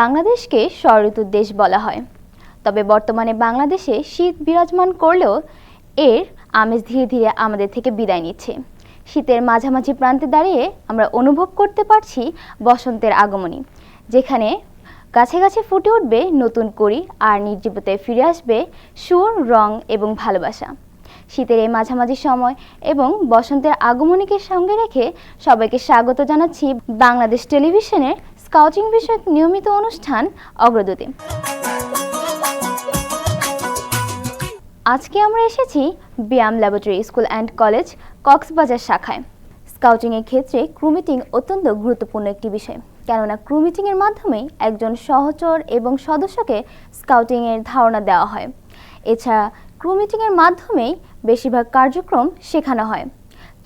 বাংলাদেশকে ষড়ঋতুর দেশ বলা হয়। তবে বর্তমানে বাংলাদেশে শীত বিরাজমান করলেও এর আমেজ ধীরে ধীরে আমাদের থেকে বিদায় নিচ্ছে। শীতের মাঝামাঝি প্রান্তে দাঁড়িয়ে আমরা অনুভব করতে পারছি বসন্তের আগমনী, যেখানে গাছে গাছে ফুটে উঠবে নতুন করি আর নির্জীবতায় ফিরে আসবে সুর, রং এবং ভালোবাসা। শীতের এই মাঝামাঝি সময় এবং বসন্তের আগমনীকে সঙ্গে রেখে সবাইকে স্বাগত জানাচ্ছি বাংলাদেশ টেলিভিশনের স্কাউটিং বিষয়ক নিয়মিত অনুষ্ঠান অগ্রদূতে। আজকে আমরা এসেছি BIAM laboratory school and college Cox's Bazar শাখায়। স্কাউটিংয়ের ক্ষেত্রে ক্রুমিটিং অত্যন্ত গুরুত্বপূর্ণ একটি বিষয়। কেননা ক্রুমিটিংয়ের মাধ্যমে একজন সহচর এবং সদস্যকে স্কাউটিংয়ের ধারণা দেওয়া হয়। এছাড়া ক্রুমিটিংয়ের মাধ্যমেই বেশিরভাগ কার্যক্রম শেখানো হয়।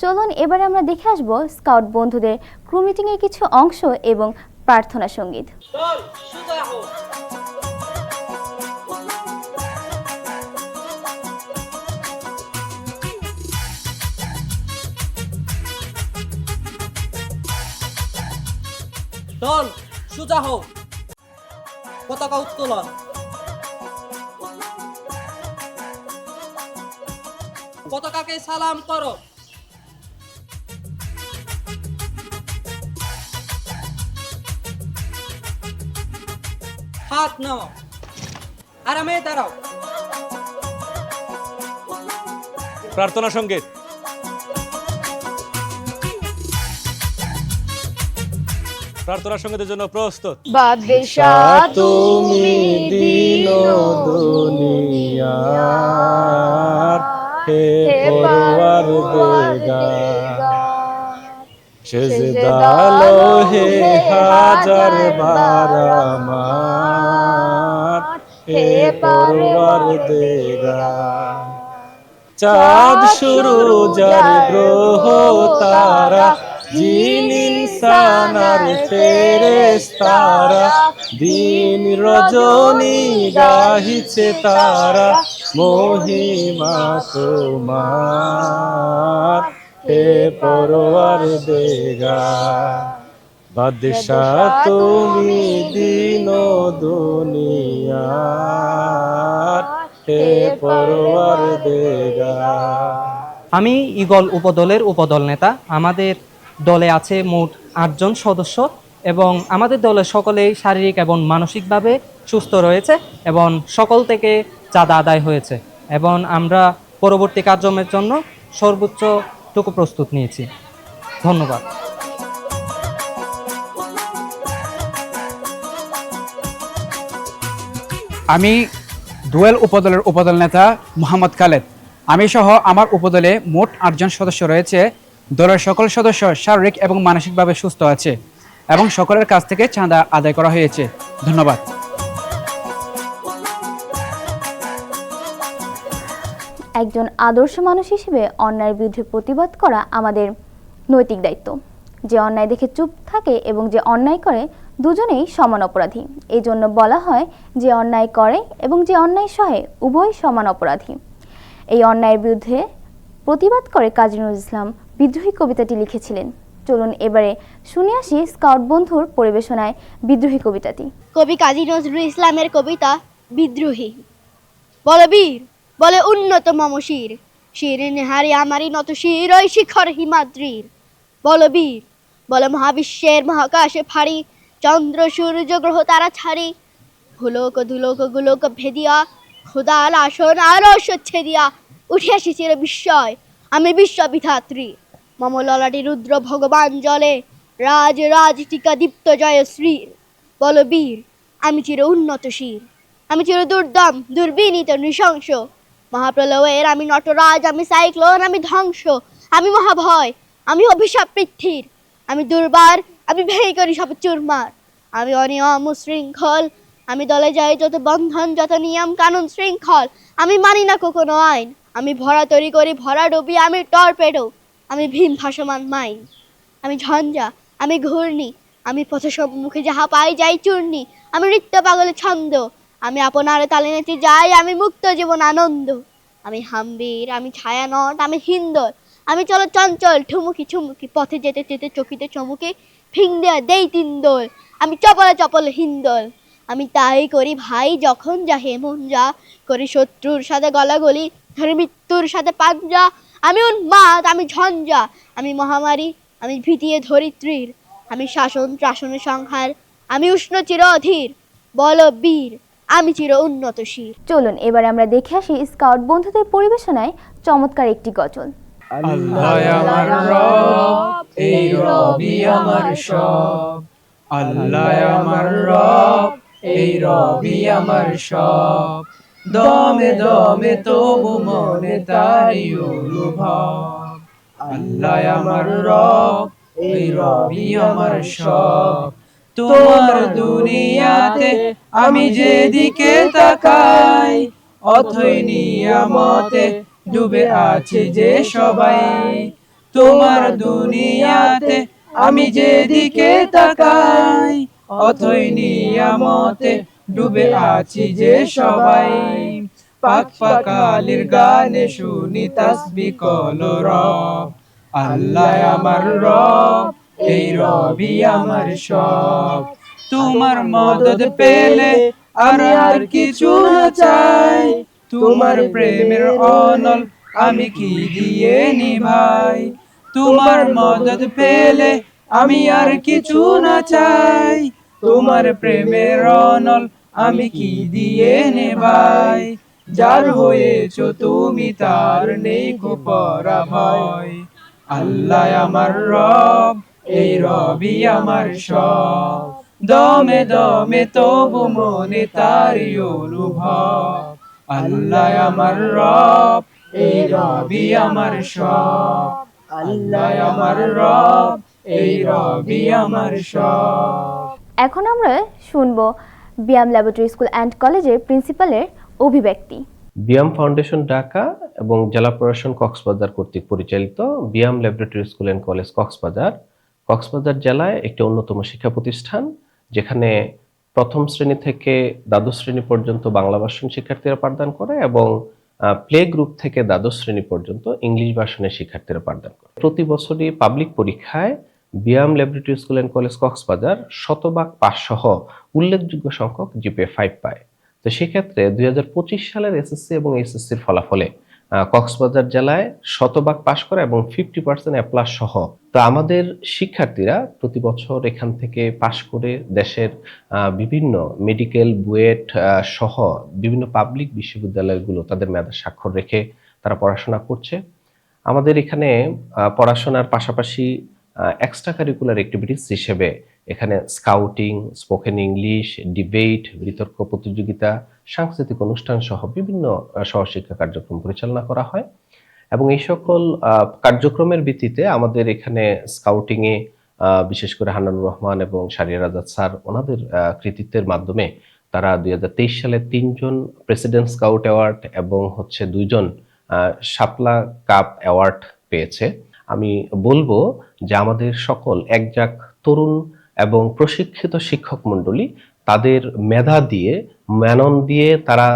চলুন এবারে আমরা দেখে আসব স্কাউট বন্ধুদের ক্রুমিটিংয়ের কিছু অংশ এবং প্রার্থনা সংগীত। দল সোজা হো পতাকা উত্তোলন। পতাকাকে সালাম করো। হাত নাও। আরামে দাঁড়াও। প্রার্থনা সংগীত। প্রার্থনা সঙ্গীতের জন্য প্রস্তুত। বাদশাহ তুমি দিন দুনিয়ার হে পরওয়ার হে হাজার বারামার হে পরওয়ার দেগা চাঁদ শুরু যার গ্রহ তারা জিন ইনসান আর ফেরেশতারা দিন রজনী গাহিছে তারা মহিমা তোমার। হে পরওয়ার দেগা বাদশাহ তুমি দিন দুনিয়ার হে পরওয়ার আমি ইগল উপদলের উপদল নেতা। আমাদের দলে আছে মোট আটজন সদস্য এবং আমাদের দলের সকলেই শারীরিক এবং মানসিকভাবে সুস্থ রয়েছে এবং সকল থেকে চাঁদা আদায় হয়েছে এবং আমরা পরবর্তী কার্যক্রমের জন্য সর্বোচ্চটুকু প্রস্তুত নিয়েছি। ধন্যবাদ। আমি দুয়েল উপদলের উপদল নেতা মোহাম্মদ খালেদ। আমি সহ আমার উপদলে মোট আটজন সদস্য রয়েছে। দলের সকল সদস্য শারীরিক এবং মানসিকভাবে সুস্থ আছে এবং সকলের কাছ থেকে চাঁদা আদায় করা হয়েছে। ধন্যবাদ। একজন আদর্শ মানুষ হিসেবে অন্যায়ের বিরুদ্ধে প্রতিবাদ করা আমাদের নৈতিক দায়িত্ব। যে অন্যায় দেখে চুপ থাকে এবং যে অন্যায় করে দুজনেই সমান অপরাধী। এই জন্য বলা হয় যে অন্যায় করে এবং যে অন্যায় সহে উভয় সমান অপরাধী। এই অন্যায়ের বিরুদ্ধে প্রতিবাদ করে কাজী নজরুল ইসলাম বিদ্রোহী কবিতাটি লিখেছিলেন। চলুন এবারে শুনে আসি স্কাউট বন্ধুর পরিবেশনায় বিদ্রোহী কবিতাটি। কবি কাজী নজরুল ইসলামের কবিতা বিদ্রোহী। বলে বীর, বলে উন্নত মম শির। শির নেহারি আমারই নত শির, ওই শিখর হিমাদ্রির। বল বীর, বলে মহাবিশ্বের মহাকাশে ফাড়ি চন্দ্র, সূর্য, গ্রহ, তারা ছাড়ি। ভুলোক ধুলোক গুলোক ভেদিয়া খোদাল আসন আরও দিয়া উঠে এসেছিল বিস্ময়। আমি বিশ্ববিধাত্রী। মম ললাটি রুদ্র ভগবান জলে, রাজ রাজ টিকা দীপ্ত জয় শ্রীর। বল বীর, আমি চির উন্নত শির। আমি চির দুর্দম, দুর্বিনীত, নৃশংস। মহাপ্রলয়ের আমি নটরাজ, আমি সাইক্লোন, আমি ধ্বংস। আমি মহাভয়, আমি অভিশাপ পৃথ্বীর আমি দুর্বার আমি ভেই করি সব চুরমার। আমি অনিয়ম শৃঙ্খল, আমি দলে যাই যত বন্ধন, যত নিয়ম কানুন শৃঙ্খল। আমি মানি না কোনো আইন। আমি ভরা তৈরি করি, ভরা ডুবি, আমি টর্পেডো। আমি ভীম ভাসমান মাইন। আমি ঝঞ্ঝা, আমি ঘূর্ণি। আমি পথ সম্মুখে যাহা পাই যাই চূর্ণি। আমি নৃত্য পাগলে ছন্দ। আমি আপনার তালে নেচে যাই, আমি মুক্ত জীবন আনন্দ। আমি হাম্বির, আমি ছায়ানট, আমি হিন্দর। আমি চলো চঞ্চল, ঠুমুকি ঠুমুকি, পথে যেতে যেতে, চকিতে, চমুকে ফিং দেয়া দেই তিন দোল। আমি চপলে চপলে হিন্দোল আমি তাই করি ভাই যখন যা হেমন যা। করি শত্রুর সাথে গলাগলি, ধরে মৃত্যুর সাথে পাঞ্জা। আমি উন্মাদ, আমি ঝঞ্ঝা। আমি মহামারী, আমি ভীতিয়ে ধরিত্রীর। আমি শাসন ত্রাসনের সংহার। আমি উষ্ণ চির অধীর। বল বীর, আমি চির উন্নত শির। চলুন, এবার আমরা দেখে আসি স্কাউট বন্ধুদের পরিবেশনায় চমৎকার একটি গজল। আল্লাহ আমার রব এই রবি আমার সব। আল্লাহ আমার রব এই রবি আমার সব। দমে দমে তবু মনে তারি অনুভব। আল্লাহ আমার রব এই রবি আমার সব। তোমার দুনিয়াতে আমি যেদিকে তাকাই অথই নিয়ামতে ডুবে আছে যে সবাই। তোমার দুনিয়াতে আমি যেদিকে তাকাই, অথই নিয়ামতে ডুবে আছি যে সবাই। পাক পাকালির গানে শুনি তাসবি কল রব। আল্লাহ আমার রব, এই রবি আমার সব। তোমার মদত পেলে আর আর কিছু না চাই তোমার প্রেমের অনল আমি কি দিয়ে নিভাই? তোমার মদত পেলে আমি আর কিছু না চাই। তোমার প্রেমের অনল আমি কি দিয়ে নেভাই? যার হয়েছ তুমি তার নেই কো পরাভয়। আল্লাহ আমার রব এই রবি আমার সব। দমে দমে তবু মনে তারি অনুভব। আল্লাহ আমার রব এই রবি আমার সব। আল্লাহ আমার রব এই রবি আমার সব। এখন আমরা শুনব বিয়াম ল্যাবরেটরি স্কুল অ্যান্ড কলেজের প্রিন্সিপালের অভিব্যক্তি। বিয়াম ফাউন্ডেশন ঢাকা এবং জেলা প্রশাসন কক্সবাজার কর্তৃক পরিচালিত BIAM laboratory school and college Cox's Bazar. Cox's Bazar জেলায় একটি অন্যতম শিক্ষা প্রতিষ্ঠান যেখানে প্রথম শ্রেণি থেকে দ্বাদশ শ্রেণি পর্যন্ত বাংলা ভাষণ শিক্ষার্থীরা পাঠদান করে এবং প্লে গ্রুপ থেকে দ্বাদশ শ্রেণি পর্যন্ত ইংলিশ ভাষণের শিক্ষার্থীরা পাঠদান করে। প্রতি বছরই পাবলিক পরীক্ষায় BIAM laboratory school and college Cox's Bazar শতভাগ সহ উল্লেখযোগ্য সংখ্যক জিপে ফাইভ পায়। তো সেক্ষেত্রে দুই হাজার পঁচিশ সালের এসএসসি এবং এসএসসির ফলাফলে কক্সবাজার জেলায় শতভাগ পাশ করে এবং ফিফটি পার্সেন্ট অ্যাপ্লাস সহ। তো আমাদের শিক্ষার্থীরা প্রতি বছর এখান থেকে পাশ করে দেশের বিভিন্ন মেডিকেল বুয়েট সহ বিভিন্ন পাবলিক বিশ্ববিদ্যালয়গুলো তাদের মেধা স্বাক্ষর রেখে তারা পড়াশোনা করছে। আমাদের এখানে পড়াশোনার পাশাপাশি এক্সট্রা কারিকুলার অ্যাক্টিভিটিস হিসেবে এখানে স্কাউটিং স্পোকেন ইংলিশ ডিবেট বিতর্ক প্রতিযোগিতা, সাংস্কৃতিক অনুষ্ঠান সহ বিভিন্ন সহশিক্ষা কার্যক্রম পরিচালনা করা হয়। এবং এই সকল কার্যক্রমের ভিত্তিতে আমাদের এখানে স্কাউটিংয়ে বিশেষ করে হান্নানুর রহমান এবং সারিয়ার আজাদ স্যার ওনাদের কৃতিত্বের মাধ্যমে তারা দুই হাজার তেইশ সালে তিনজন প্রেসিডেন্ট স্কাউট অ্যাওয়ার্ড এবং হচ্ছে দুইজন শাপলা কাপ অ্যাওয়ার্ড পেয়েছে। আমি বলব যে আমাদের সকল একজাক তরুণ এবং প্রশিক্ষিত শিক্ষক মণ্ডলী তাদের মেধা দিয়ে, মেনন দিয়ে তারা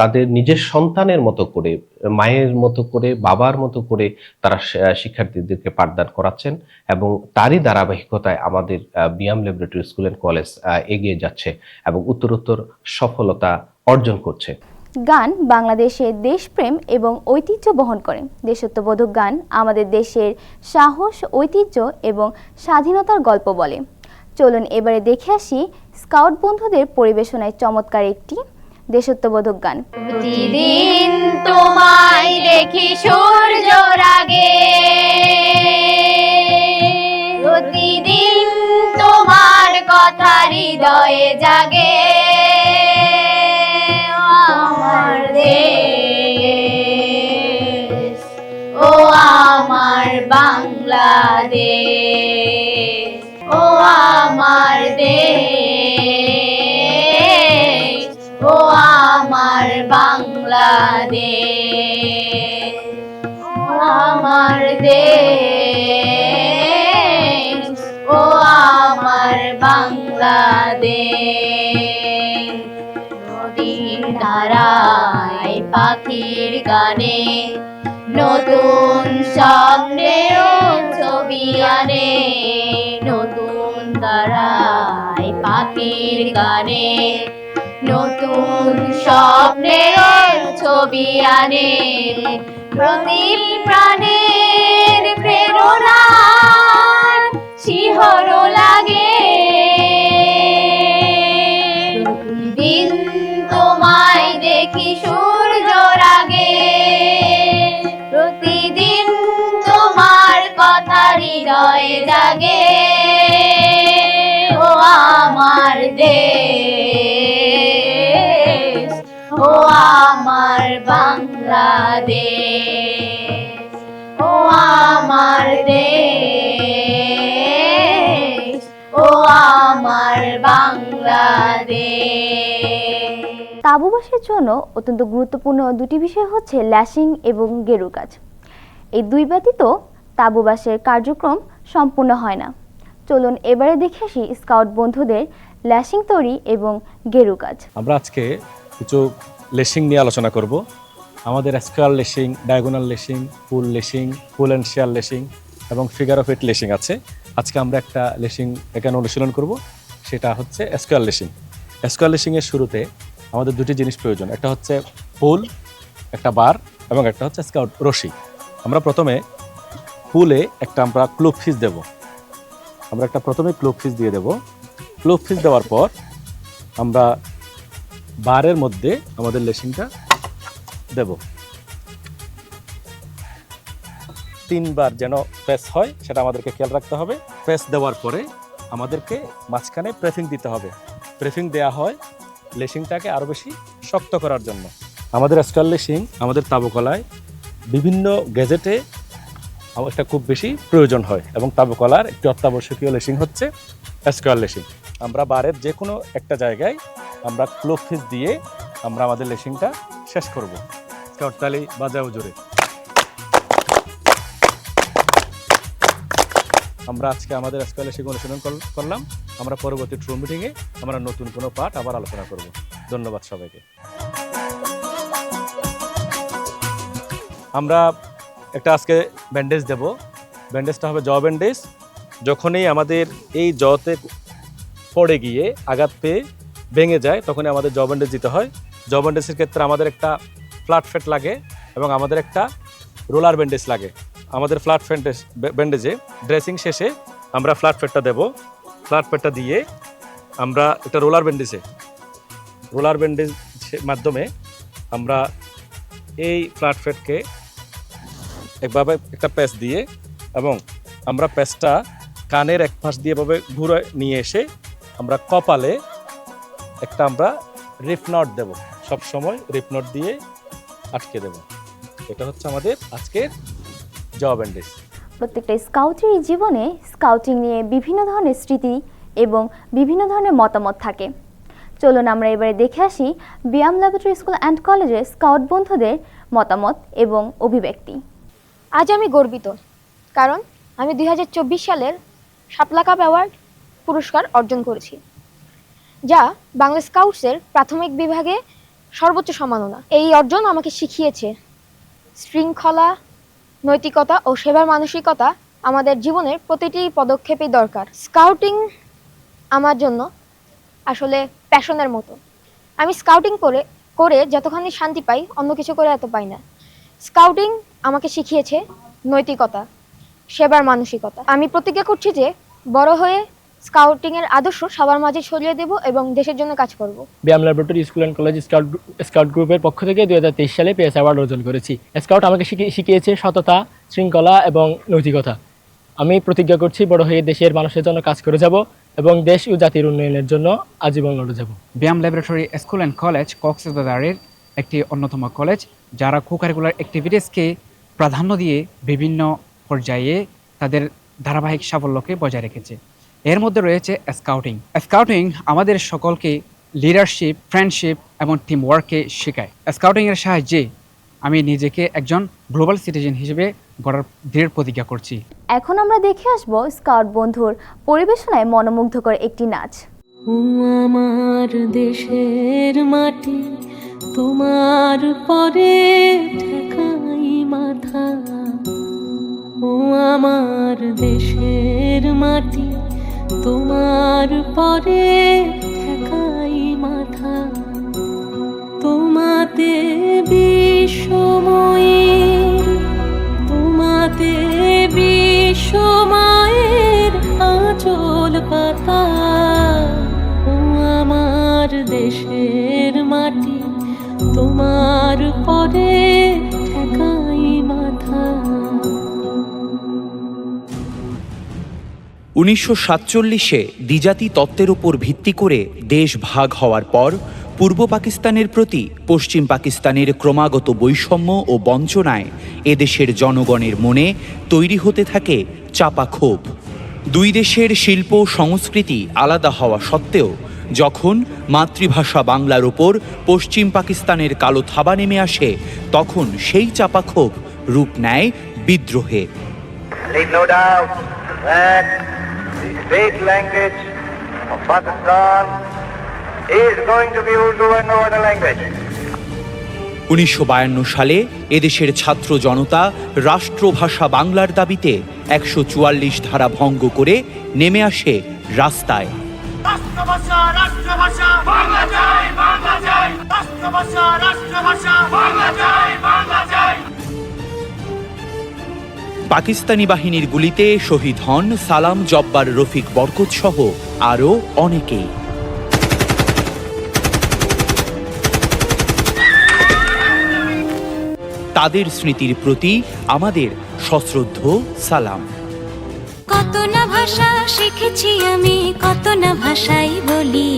তাদের নিজের সন্তানের মতো করে, মায়ের মতো করে, বাবার মতো করে তারা শিক্ষার্থীদেরকে পাঠদান করাচ্ছেন এবং তারই ধারাবাহিকতায় আমাদের BIAM laboratory school and college এগিয়ে যাচ্ছে এবং উত্তরোত্তর সফলতা অর্জন করছে। গান বাংলাদেশের দেশপ্রেম এবং ঐতিহ্য বহন করে। দেশত্ববোধক গান আমাদের দেশের সাহস, ঐতিহ্য এবং স্বাধীনতার গল্প বলে। চলুন এবারে দেখে আসি স্কাউট বন্ধুদের পরিবেশনায় চমৎকার একটি দেশত্ববোধক গান। প্রতিদিন তোমায় দেখি সূর্যর আগে প্রতিদিন তোমার কথা হৃদয়ে জাগে। বাংলাদেশ। ও আমার দেশ। ও আমার বাংলাদেশ। আমার দেশ। ও আমার বাংলাদেশ। নদীর ধারায় পাখির গানে নতুন স্বপ্নের ছবি আনে, নতুন দাঁড়ায় পাখির গানে, নতুন স্বপ্নের ছবি আনে। প্রতি প্রাণের প্রেরণা শিহর লাগে। দিন তোমায় হৃদয়ে জাগে। ও আমার দেশ, ও আমার বাংলাদেশ, ও আমার দেশ, ও আমার বাংলাদেশ। তাঁবুবাসের জন্য অত্যন্ত গুরুত্বপূর্ণ দুটি বিষয় হচ্ছে ল্যাশিং এবং গেরু কাজ এই দুই ব্যতীত তাঁবুবাসের কার্যক্রম সম্পূর্ণ হয় না। চলুন এবারে দেখে আসি স্কাউট বন্ধুদের ল্যাশিং তৈরি এবং গেরু কাজ। আমরা আজকে কিছু লেশিং নিয়ে আলোচনা করব। আমাদের square lashing diagonal lashing full lashing full and shear lashing এবং ফিগার অফ এইট লেশিং আছে। আজকে আমরা একটা লেশিং এখানে অনুশীলন করব, সেটা হচ্ছে স্কোয়ার লেশিং স্কোয়ার লেশিংয়ের শুরুতে আমাদের দুটি জিনিস প্রয়োজন, একটা হচ্ছে ফুল একটা বার এবং একটা হচ্ছে স্কাউট রশি। আমরা প্রথমে ফুলে একটা আমরা ক্লুব ফিস দেব। আমরা একটা প্রথমে ক্লুব ফিস দিয়ে দেব। ক্লুব ফিস দেওয়ার পর আমরা বারের মধ্যে আমাদের লেশিংটা দেব। তিনবার যেন প্রেস হয়, সেটা আমাদেরকে খেয়াল রাখতে হবে। প্রেস দেওয়ার পরে আমাদেরকে মাঝখানে প্রেফিং দিতে হবে। প্রেফিং দেওয়া হয় লেশিংটাকে আরও বেশি শক্ত করার জন্য। আমাদের স্টার লেশিং আমাদের তাবুকলায় বিভিন্ন গ্যাজেটে একটা খুব বেশি প্রয়োজন হয় এবং তাবুকলার একটি অত্যাবশ্যকীয় লেসিং হচ্ছে স্কোয়ার লেসিং আমরা বারের যে কোনো একটা জায়গায় আমরা ক্লোভ ফিস দিয়ে আমরা আমাদের লেসিংটা শেষ করব। করতালি বাজাও জোরে। আমরা আজকে আমাদের স্কোয়ার লেশিং অনুশীলন করলাম। আমরা পরবর্তী ট্রু মিটিংয়ে আমরা নতুন কোনো পাঠ আবার আলোচনা করব। ধন্যবাদ সবাইকে। আমরা একটা আজকে ব্যান্ডেজ দেব। ব্যান্ডেজটা হবে জ ব্যান্ডেজ যখনই আমাদের এই জতে পড়ে গিয়ে আঘাত পেয়ে ভেঙে যায়, তখনই আমাদের জ ব্যান্ডেজ দিতে হয়। জ ব্যান্ডেজের ক্ষেত্রে আমাদের একটা ফ্ল্যাট ফেট লাগে এবং আমাদের একটা রোলার ব্যান্ডেজ লাগে। আমাদের ফ্ল্যাট ব্যান্ডেজ ব্যান্ডেজে ড্রেসিং শেষে আমরা ফ্ল্যাট ফেটটা দেব। ফ্ল্যাট ফেটটা দিয়ে আমরা একটা রোলার ব্যান্ডেজে রোলার ব্যান্ডেজ মাধ্যমে আমরা এই ফ্ল্যাট ফেটকে একভাবে একটা প্যাচ দিয়ে এবং আমরা প্যাচটা কানের এক পাশ দিয়ে এভাবে ঘুরে নিয়ে এসে আমরা কপালে একটা আমরা রিপ নট দেব। সব সময় রিপ নট দিয়ে আটকে দেব। এটা হচ্ছে আমাদের আজকের জব ব্যান্ডেজ প্রত্যেকটা স্কাউটেরই জীবনে স্কাউটিং নিয়ে বিভিন্ন ধরনের স্মৃতি এবং বিভিন্ন ধরনের মতামত থাকে। চলুন আমরা এবারে দেখে আসি ব্যায়াম ল্যাবরেটরি স্কুল অ্যান্ড কলেজের স্কাউট বন্ধুদের মতামত এবং অভিব্যক্তি। আজ আমি গর্বিত, কারণ আমি দুই হাজার চব্বিশ সালের শাপলা কাপ অ্যাওয়ার্ড পুরস্কার অর্জন করেছি, যা বাংলা স্কাউটসের প্রাথমিক বিভাগে সর্বোচ্চ সম্মাননা। এই অর্জন আমাকে শিখিয়েছে শৃঙ্খলা, নৈতিকতা ও সেবার মানসিকতা আমাদের জীবনের প্রতিটি পদক্ষেপেই দরকার। স্কাউটিং আমার জন্য আসলে প্যাশনের মতো। আমি স্কাউটিং করে করে যতখানি শান্তি পাই, অন্য কিছু করে এত পাই না। স্কাউটিং আমাকে শিখিয়েছে নৈতিকতা সেবার মানসিকতা। আমি প্রতিজ্ঞা করছি যে বড় হয়ে স্কাউটিং এর আদর্শ সবার মাঝে ছড়িয়ে দেব এবং দেশের জন্য কাজ করব। BIAM laboratory school and college scout scout গ্রুপের পক্ষ থেকে দুই হাজার তেইশ সালে পিএস অ্যাওয়ার্ড অর্জন করেছি। স্কাউট আমাকে শিখি- শিখিয়েছে সততা শৃঙ্খলা এবং নৈতিকতা। আমি প্রতিজ্ঞা করছি বড় হয়ে দেশের মানুষের জন্য কাজ করে যাব এবং দেশ ও জাতির উন্নয়নের জন্য আজীবন লড়ে যাব। ব্যায়াম ল্যাবরেটরি স্কুল অ্যান্ড কলেজ কক্সবাজারের একটি অন্যতম কলেজ যারা কো কারিকুলার অ্যাক্টিভিটিসকে প্রাধান্য দিয়ে বিভিন্ন পর্যায়ে তাদের ধারাবাহিক সাফল্যকে বজায় রেখেছে। এর মধ্যে রয়েছে স্কাউটিং স্কাউটিং আমাদের সকলকে লিডারশিপ ফ্রেন্ডশিপ এবং টিম ওয়ার্ককে শেখায় স্কাউটিংয়ের সাহায্যে আমি নিজেকে একজন গ্লোবাল সিটিজেন হিসেবে গড়ার দৃঢ় প্রতিজ্ঞা করছি। এখন আমরা দেখে আসব স্কাউট বন্ধুর পরিবেশনায় মনোমুগ্ধকর একটি নাচ। ও আমার দেশের মাটি তোমার পরে ঠেকাই মাথা। ও আমার দেশের মাটি, তোমার পরে ঠেকাই মাথা। তোমাতে বিশ্বময়ের তোমাতে বিশ্বমায়ের আঁচল পাতা। তোমার পরে উনিশশো সাতচল্লিশে দ্বিজাতি তত্ত্বের উপর ভিত্তি করে দেশ ভাগ হওয়ার পর, পূর্ব পাকিস্তানের প্রতি পশ্চিম পাকিস্তানের ক্রমাগত বৈষম্য ও বঞ্চনায় এদেশের জনগণের মনে তৈরি হতে থাকে চাপা ক্ষোভ। দুই দেশের শিল্প সংস্কৃতি আলাদা হওয়া সত্ত্বেও যখন মাতৃভাষা বাংলার ওপর পশ্চিম পাকিস্তানের কালো থাবা নেমে আসে তখন সেই চাপা ক্ষোভ রূপ নেয় বিদ্রোহে. উনিশশো সালে এদেশের ছাত্র জনতা রাষ্ট্রভাষা বাংলার দাবিতে একশো চুয়াল্লিশ ধারা ভঙ্গ করে নেমে আসে রাস্তায় রাষ্ট্রভাষা রাষ্ট্রভাষা বাংলা চাই বাংলা চাই রাষ্ট্রভাষা রাষ্ট্রভাষা বাংলা চাই বাংলা চাই পাকিস্তানি বাহিনীর গুলিতে শহীদ হন সালাম জব্বার রফিক বরকত সহ আরও অনেকেই। তাদের স্মৃতির প্রতি আমাদের সশ্রদ্ধ সালাম। ভাষা শিখেছি আমি, কত না ভাষাই বলি।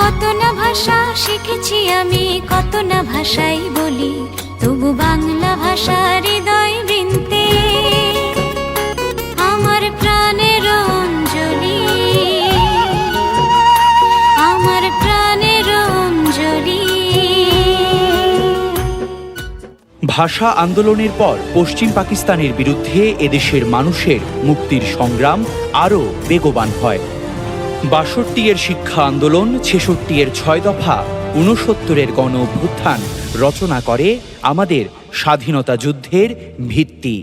কত না ভাষা শিখেছি আমি, কত না ভাষাই বলি। তবু বাংলা ভাষা হৃদয় বৃন্তে। ভাষা আন্দোলনের পর পশ্চিম পাকিস্তানের বিরুদ্ধে এদেশের মানুষের মুক্তির সংগ্রাম আরও বেগবান হয়। বাষট্টি এর শিক্ষা আন্দোলন, ছেষট্টি এর ছয় দফা, ঊনসত্তরের গণ অভ্যুত্থান রচনা করে আমাদের স্বাধীনতা যুদ্ধের ভিত্তি।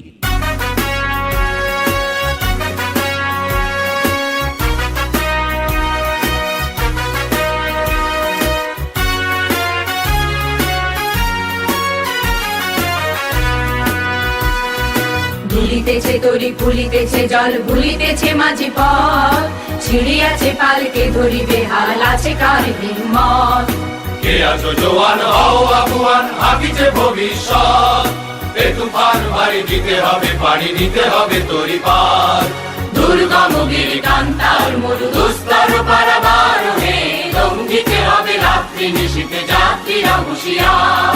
ভুলিতেছে তরি ফুলিতেছে জল ভুলিতেছে মাঝি পথ। ছিড়িয়াছে পালকে ধরিবে হাল আছে কার হিম্মত। কে আছো জোয়ান হও আগুয়ান ভাবিছে ভবিষ্যৎ। এ তুফান বাড়ি দিতে হবে পানি দিতে হবে তরি পার দুর্গম গিরি কান্তার মরু দুস্তর পারাবার হে দিতে হবে রাত্রি নিশীতে যাত্রীরা হুঁশিয়ার।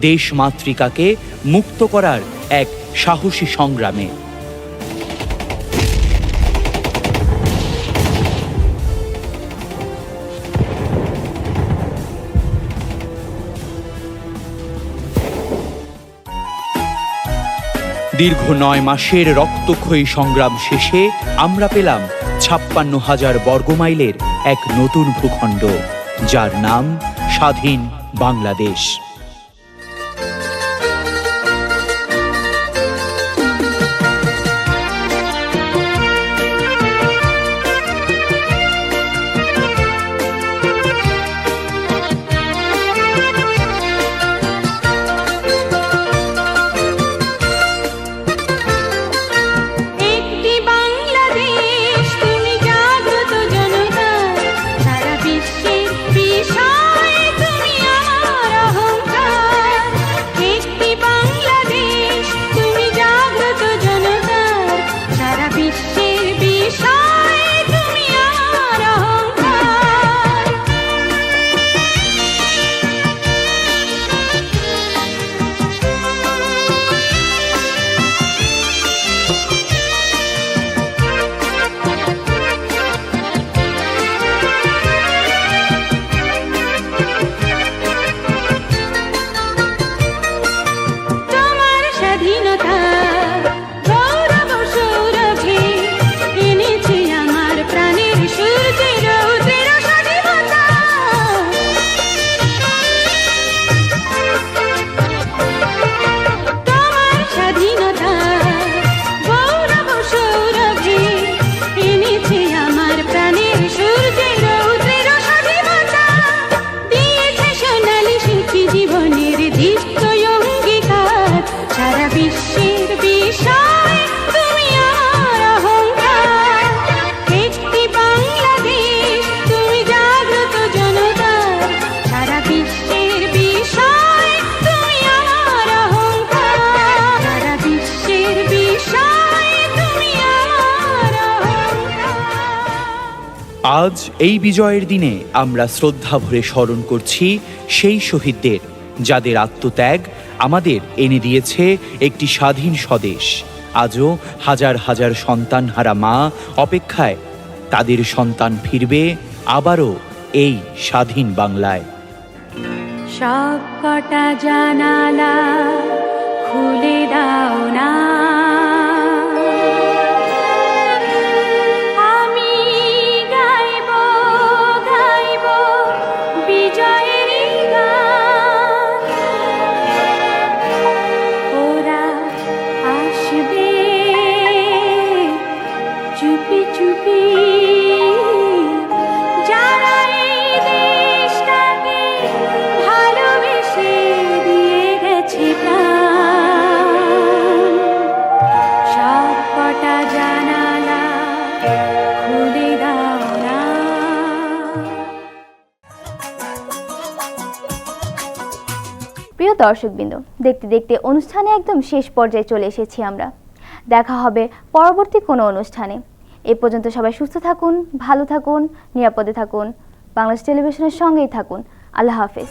দেশ মাতৃকাকে মুক্ত করার এক সাহসী সংগ্রামে। দীর্ঘ নয় মাসের রক্তক্ষয়ী সংগ্রাম শেষে আমরা পেলাম ছাপ্পান্ন হাজার বর্গমাইলের এক নতুন ভূখণ্ড, যার নাম স্বাধীন বাংলাদেশ। এই বিজয়ের দিনে আমরা শ্রদ্ধা ভরে স্মরণ করছি সেই শহীদদের, যাদের আত্মত্যাগ আমাদের এনে দিয়েছে একটি স্বাধীন স্বদেশ। আজও হাজার হাজার সন্তানহারা মা অপেক্ষায় তাদের সন্তান ফিরবে আবারও এই স্বাধীন বাংলায়। সব কটা জানালা খুলে দাও না। দর্শকবৃন্দ, দেখতে দেখতে অনুষ্ঠানে একদম শেষ পর্যায়ে চলে এসেছি আমরা। দেখা হবে পরবর্তী কোনো অনুষ্ঠানে। এ পর্যন্ত সবাই সুস্থ থাকুন, ভালো থাকুন, নিরাপদে থাকুন, বাংলাদেশ টেলিভিশনের সঙ্গেই থাকুন। আল্লাহ হাফেজ।